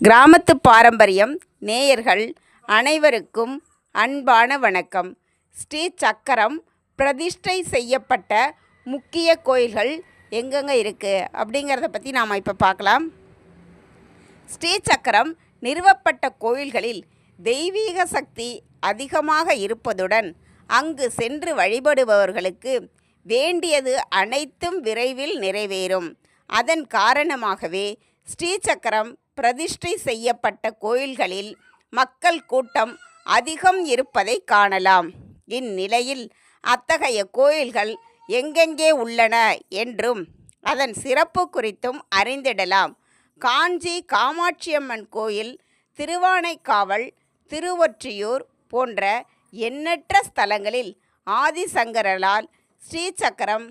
கிராமத்து பாரம்பரியம் நேயர்கள் அனைவருக்கும் அன்பான வணக்கம். ஸ்ரீ சக்கரம் பிரதிஷ்டை செய்யப்பட்ட முக்கிய கோயில்கள் எங்கெங்கே இருக்குது அப்படிங்கிறத பற்றி நாம் இப்போ பார்க்கலாம் ஸ்ரீ சக்கரம் நிறுவப்பட்ட கோயில்களில் தெய்வீக சக்தி அதிகமாக இருப்பதுடன் அங்கு சென்று வழிபடுபவர்களுக்கு வேண்டியது அனைத்தும் விரைவில் நிறைவேறும். அதன் காரணமாகவே ஸ்ரீ சக்கரம் பிரதிஷ்டை செய்யப்பட்ட கோயில்களில் மக்கள் கூட்டம் அதிகம் இருப்பதை காணலாம். இந்நிலையில் அத்தகைய கோயில்கள் எங்கெங்கே உள்ளன என்றும் அதன் சிறப்பு குறித்தும் அறிந்திடலாம். காஞ்சி காமாட்சியம்மன் கோயில் திருவானைக்காவல் திருவொற்றியூர் போன்ற எண்ணற்ற ஸ்தலங்களில் ஆதிசங்கரலால் ஸ்ரீசக்கரம்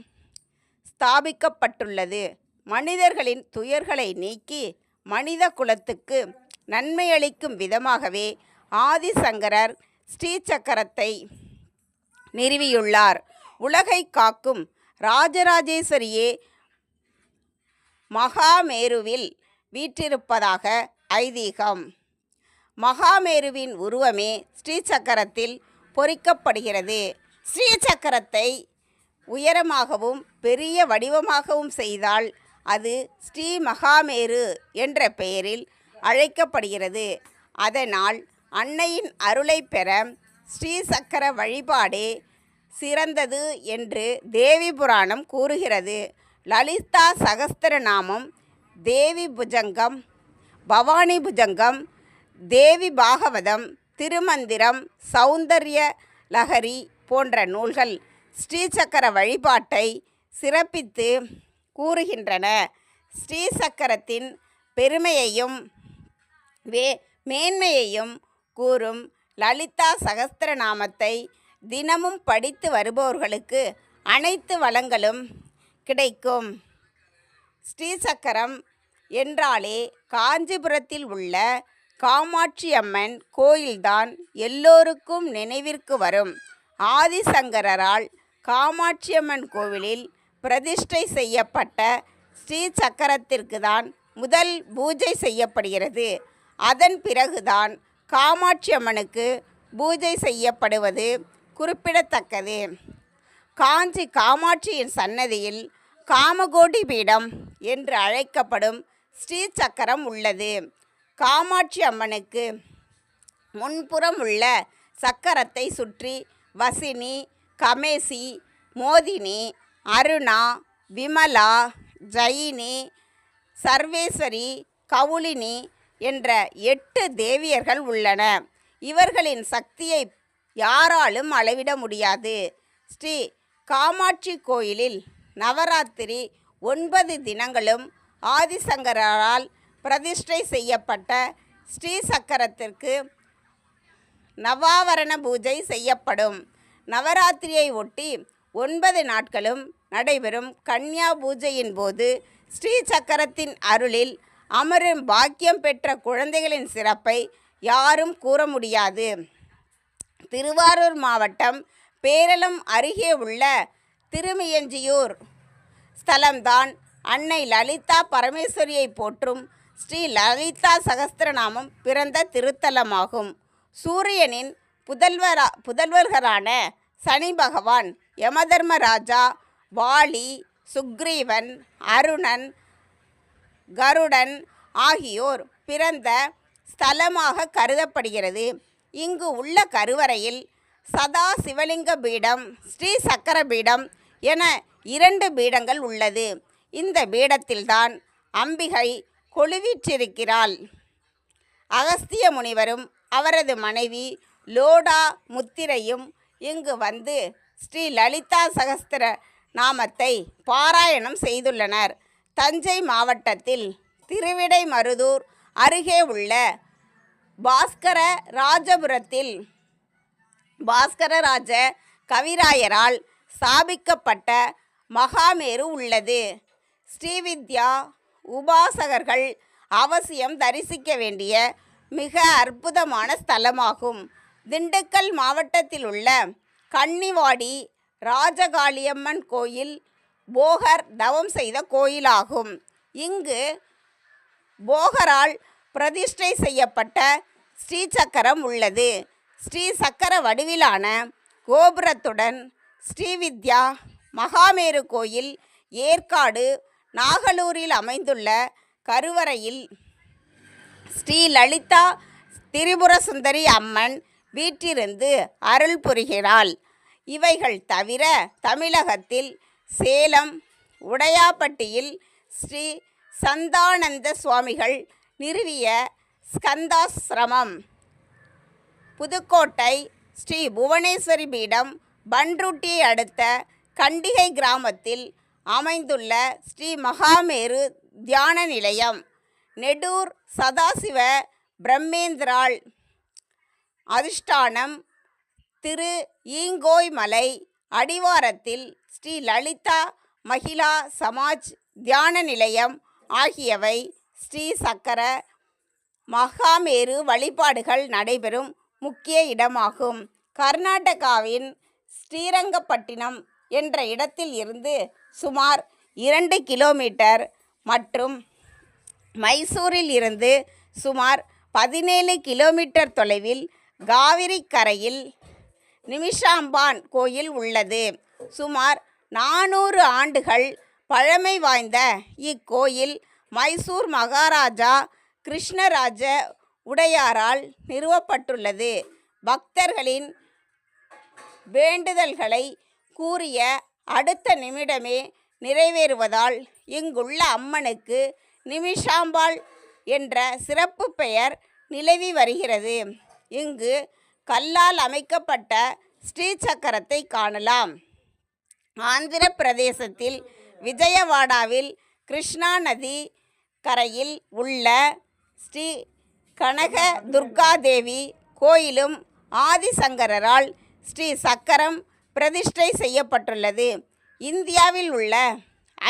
ஸ்தாபிக்கப்பட்டுள்ளது. மனிதர்களின் துயர்களை நீக்கி மனித குலத்துக்கு நன்மையளிக்கும் விதமாகவே ஆதிசங்கரர் ஸ்ரீசக்கரத்தை நிறுவியுள்ளார். உலகை காக்கும் ராஜராஜேஸ்வரியே மகாமேருவில் வீற்றிருப்பதாக ஐதீகம். மகாமேருவின் உருவமே ஸ்ரீசக்கரத்தில் பொறிக்கப்படுகிறது. ஸ்ரீசக்கரத்தை உயரமாகவும் பெரிய வடிவமாகவும் செய்தால் அது ஸ்ரீ மகாமேரு என்ற பெயரில் அழைக்கப்படுகிறது. அதனால் அன்னையின் அருளை பெற ஸ்ரீசக்கர வழிபாடே சிறந்தது என்று தேவி புராணம் கூறுகிறது. லலிதா சகஸ்திரநாமம் தேவி புஜங்கம் பவானி புஜங்கம் தேவி பாகவதம் திருமந்திரம் சௌந்தர்ய லஹரி போன்ற நூல்கள் ஸ்ரீசக்கர வழிபாட்டை சிறப்பித்து கூறுகின்றன. ஸ்ரீசக்கரத்தின் பெருமையையும் வே மேன்மையையும் கூறும் லலிதா சகஸ்திரநாமத்தை தினமும் படித்து வருபவர்களுக்கு அனைத்து வளங்களும் கிடைக்கும். ஸ்ரீசக்கரம் என்றாலே காஞ்சிபுரத்தில் உள்ள காமாட்சி அம்மன் கோயில்தான் எல்லோருக்கும் நினைவிற்கு வரும். ஆதிசங்கரரால் காமாட்சியம்மன் கோவிலில் பிரதிஷ்டை செய்யப்பட்ட ஸ்ரீ சக்கரத்திற்கு தான் முதல் பூஜை செய்யப்படுகிறது. அதன் பிறகுதான் காமாட்சி அம்மனுக்கு பூஜை செய்யப்படுவது குறிப்பிடத்தக்கது. காஞ்சி காமாட்சியின் சன்னதியில் காமகோடி பீடம் என்று அழைக்கப்படும் ஸ்ரீ சக்கரம் உள்ளது. காமாட்சி அம்மனுக்கு முன்புறம் உள்ள சக்கரத்தை சுற்றி வசினி கமேசி மோதினி அருணா விமலா ஜயினி சர்வேஸ்வரி கவுலினி என்ற எட்டு தேவியர்கள் உள்ளன. இவர்களின் சக்தியை யாராலும் அளவிட முடியாது. ஸ்ரீ காமாட்சி கோயிலில் நவராத்திரி ஒன்பது தினங்களும் ஆதிசங்கரால் பிரதிஷ்டை செய்யப்பட்ட ஸ்ரீ சக்கரத்திற்கு நவாவரண பூஜை செய்யப்படும். நவராத்திரியை ஒட்டி ஒன்பது நாட்களும் நடைபெறும் கன்யா பூஜையின் போது ஸ்ரீ சக்கரத்தின் அருளில் அமரும் பாக்கியம் பெற்ற குழந்தைகளின் சிறப்பை யாரும் கூற முடியாது. திருவாரூர் மாவட்டம் பேரளம் அருகே உள்ள திருமியஞ்சியூர் ஸ்தலம்தான் அன்னை லலிதா பரமேஸ்வரியை போற்றும் ஸ்ரீ லலிதா சகஸ்திரநாமம் பிறந்த திருத்தலமாகும். சூரியனின் புதல்வரா புதல்வர்களான சனி பகவான் யமதர்மராஜா வாலி சுக்ரீவன் அருணன் கருடன் ஆகியோர் பிறந்த ஸ்தலமாக கருதப்படுகிறது. இங்கு உள்ள கருவறையில் சதா சிவலிங்க பீடம் ஸ்ரீ சக்கர பீடம் என இரண்டு பீடங்கள் உள்ளது. இந்த பீடத்தில்தான் அம்பிகை கொழுவிற்றிருக்கிறாள். அகஸ்திய முனிவரும் அவரது மனைவி லோடா முத்திரையும் இங்கு வந்து ஸ்ரீ லலிதா சகஸ்திர நாமத்தை பாராயணம் செய்துள்ளனர். தஞ்சை மாவட்டத்தில் திருவிடைமருதூர் அருகே உள்ள பாஸ்கர ராஜபுரத்தில் பாஸ்கரராஜ கவிராயரால் ஸ்தாபிக்கப்பட்ட மகாமேரு உள்ளது. ஸ்ரீவித்யா உபாசகர்கள் அவசியம் தரிசிக்க வேண்டிய மிக அற்புதமான ஸ்தலமாகும். திண்டுக்கல் மாவட்டத்தில் உள்ள கன்னிவாடி ராஜகாளியம்மன் கோயில் போகர் தவம் செய்த கோயிலாகும். இங்கு போகரால் பிரதிஷ்டை செய்யப்பட்ட ஸ்ரீ சக்கரம் உள்ளது. ஸ்ரீ சக்கர வடிவிலான கோபுரத்துடன் ஸ்ரீவித்யா மகாமேரு கோயில் ஏற்காடு நாகலூரில் அமைந்துள்ள கருவறையில் ஸ்ரீ லலிதா திரிபுர சுந்தரி அம்மன் வீட்டிலிருந்து அருள் புரிகிறாள். இவைகள் தவிர தமிழகத்தில் சேலம் உடையாப்பட்டியில் ஸ்ரீ சந்தானந்த சுவாமிகள் நிறுவிய ஸ்கந்தாசிரமம். புதுக்கோட்டை ஸ்ரீ புவனேஸ்வரி பீடம் பன்ருட்டியை அடுத்த கண்டிகை கிராமத்தில் அமைந்துள்ள ஸ்ரீ மகாமேரு தியான நிலையம் நெடூர் சதாசிவ பிரம்மேந்திராள் அதிஷ்டானம் திரு ஈங்கோய் மலை அடிவாரத்தில் ஸ்ரீ லலிதா மகிழா சமாஜ் தியான நிலையம் ஆகியவை ஸ்ரீ சக்கர மகாமேரு வழிபாடுகள் நடைபெறும் முக்கிய இடமாகும். கர்நாடகாவின் ஸ்ரீரங்கப்பட்டினம் என்ற இடத்தில் இருந்து சுமார் இரண்டு கிலோமீட்டர் மற்றும் மைசூரில் இருந்து சுமார் பதினேழு கிலோமீட்டர் தொலைவில் காவிரி கரையில் நிமிஷாம்பான் கோயில் உள்ளது. சுமார் நானூறு ஆண்டுகள் பழமை வாய்ந்த இக்கோயில் மைசூர் மகாராஜா கிருஷ்ணராஜ உடையாரால் நிறுவப்பட்டுள்ளது. பக்தர்களின் வேண்டுதல்களை கூறிய அடுத்த நிமிடமே நிறைவேறுவதால் இங்குள்ள அம்மனுக்கு நிமிஷாம்பாள் என்ற சிறப்பு பெயர் நிலவி வருகிறது. இங்கு கல்லால் அமைக்கப்பட்ட ஸ்ரீ சக்கரத்தை காணலாம். ஆந்திர பிரதேசத்தில் விஜயவாடாவில் கிருஷ்ணா நதி கரையில் உள்ள ஸ்ரீ கனக துர்காதேவி கோயிலும் ஆதிசங்கரரால் ஸ்ரீ சக்கரம் பிரதிஷ்டை செய்யப்பட்டுள்ளது. இந்தியாவில் உள்ள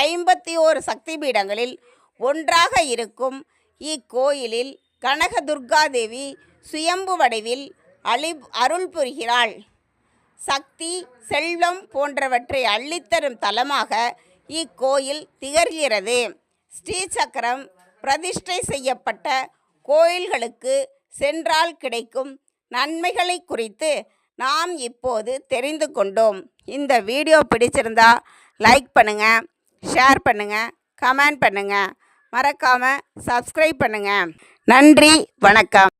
ஐம்பத்தி ஓரு சக்தி பீடங்களில் ஒன்றாக இருக்கும் இக்கோயிலில் கனக துர்காதேவி சுயம்பு வடிவில் அழி அருள் புரிகிறாள். சக்தி செல்வம் போன்றவற்றை அள்ளித்தரும் தலமாக இக்கோயில் திகழ்கிறது. ஸ்ரீசக்கரம் பிரதிஷ்டை செய்யப்பட்ட கோயில்களுக்கு சென்றால் கிடைக்கும் நன்மைகளை குறித்து நாம் இப்போது தெரிந்து கொண்டோம். இந்த வீடியோ பிடிச்சிருந்தா லைக் பண்ணுங்கள் ஷேர் பண்ணுங்கள் கமெண்ட் பண்ணுங்கள் மறக்காமல் சப்ஸ்கிரைப் பண்ணுங்கள் நன்றி வணக்கம்.